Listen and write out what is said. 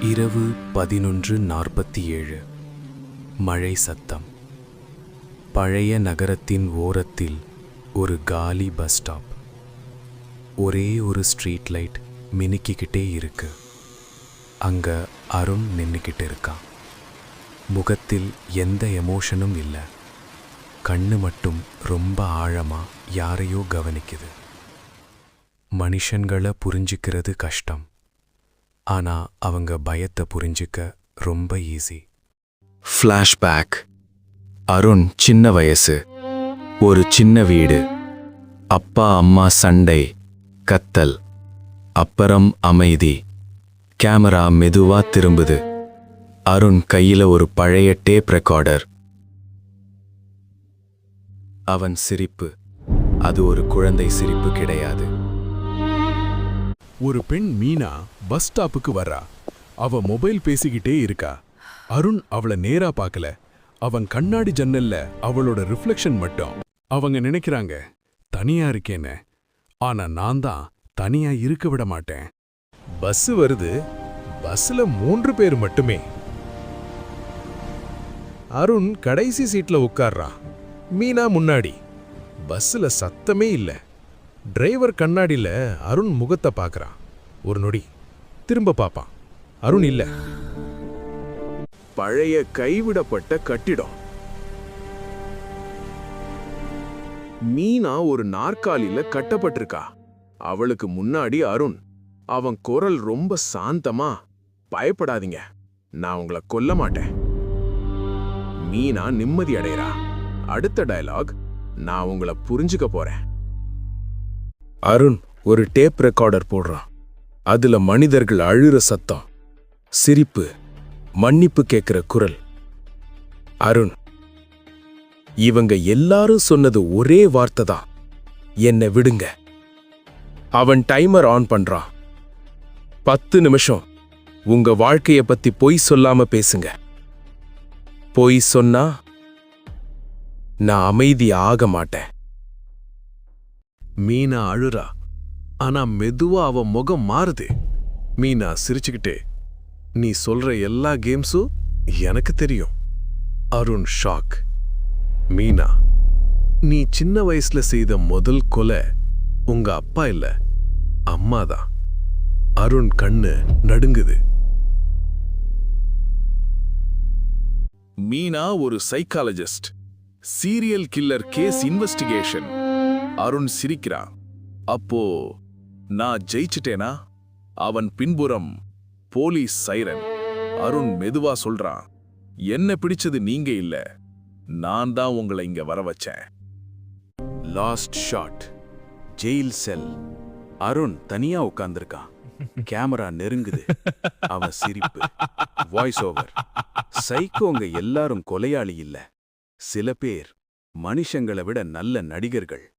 இரவு பதினொன்று நாற்பத்தி ஏழு. மழை சத்தம். பழைய நகரத்தின் ஓரத்தில் ஒரு காலி பஸ் ஸ்டாப். ஒரே ஒரு ஸ்ட்ரீட் லைட் மினுக்கிக்கிட்டே இருக்கு. அங்க அருண் நின்றுக்கிட்டு இருக்கான். முகத்தில் எந்த எமோஷனும் இல்லை. கண்ணு மட்டும் ரொம்ப ஆழமா யாரையோ கவனிக்குது. மனுஷங்களை புரிஞ்சுக்கிறது கஷ்டம். ஆனா அவங்க பயத்தை புரிஞ்சிக்க ரொம்ப ஈஸி ஃப்ளாஷ்பேக் அருண் சின்ன வயசு. ஒரு சின்ன வீடு. அப்பா அம்மா சண்டை கத்தல் அப்புறம் அமைதி. கேமரா மெதுவா திரும்புது. அருண் கையில ஒரு பழைய டேப் ரெக்கார்டர். அவன் சிரிப்பு. அது ஒரு குழந்தை சிரிப்பு கிடையாது. ஒரு பெண் மீனா பஸ் ஸ்டாப்புக்கு வர்றா அவ மொபைல் பேசிக்கிட்டே இருக்கா. அருண் அவளை நேரா பார்க்கல. அவன் கண்ணாடி ஜன்னல்ல அவளோட ரிஃப்ளெக்ஷன் மட்டும். அவங்க நினைக்கிறாங்க தனியா இருக்கேன்னு. ஆனா நான் தான் தனியா இருக்க விட மாட்டேன். பஸ் வருது. பஸ்ல மூன்று பேர் மட்டுமே. அருண் கடைசி சீட்ல உட்கார்றான். மீனா முன்னாடி. பஸ்ல சத்தமே இல்லை. டிரைவர் கண்ணாடியில அருண் முகத்தை பார்க்கறான் ஒரு நொடி. திரும்ப பார்ப்பான் அருண் இல்ல. பழைய கைவிடப்பட்ட கட்டிடம். மீனா ஒரு நாற்காலியில கட்டப்பட்டிருக்கா. அவளுக்கு முன்னாடி அருண். அவன் குரல் ரொம்ப சாந்தமா பயப்படாதீங்க. நான் உங்களை கொல்ல மாட்டேன். மீனா நிம்மதி அடையறா அடுத்த டயலாக் நான் உங்களை புரிஞ்சுக்க போறேன். அருண் ஒரு டேப் ரெக்கார்டர் போடுறான் அதுல மனிதர்கள் அழுற சத்தம் சிரிப்பு மன்னிப்பு கேட்கிற குரல். அருண் இவங்க எல்லாரும் சொன்னது ஒரே வார்த்தை தான் என்னை விடுங்க. அவன் டைமர் ஆன் பண்றான். பத்து நிமிஷம். உங்க வாழ்க்கைய பத்தி பொய் சொல்லாம பேசுங்க. பொய் சொன்னா நான் அமைதி ஆக மாட்டேன். மீனா அழுறா. ஆனா மெதுவா அவ முகம் மாறுது. மீனா சிரிச்சுக்கிட்டே நீ சொல்ற எல்லா கேம்ஸும் எனக்கு தெரியும். அருண் ஷாக். மீனா நீ சின்ன வயசுல செய்த முதல் கொலை உங்க அப்பா இல்ல அம்மாதான் அருண் கண்ணு நடுங்குது. மீனா ஒரு psychologist serial killer case investigation Arun சிரிக்கிறான் அப்போ நான் ஜெயிச்சிட்டேனா? அவன் பின்புறம் போலீஸ் சைரன். அருண் மெதுவா சொல்றான் என்ன பிடிச்சது நீங்க இல்ல? நான் தான் உங்களை இங்க வர வச்சேன். Last shot jail cell Arun தனியா உட்கார்ந்திருக்கான். கேமரா நெருங்குது. அவன் சிரிப்பு. வாய்ஸ் ஓவர் சைக்கோங்க எல்லாரும் கொலையாளி இல்ல. சில பேர் மனுஷங்களை விட நல்ல நடிகர்கள்.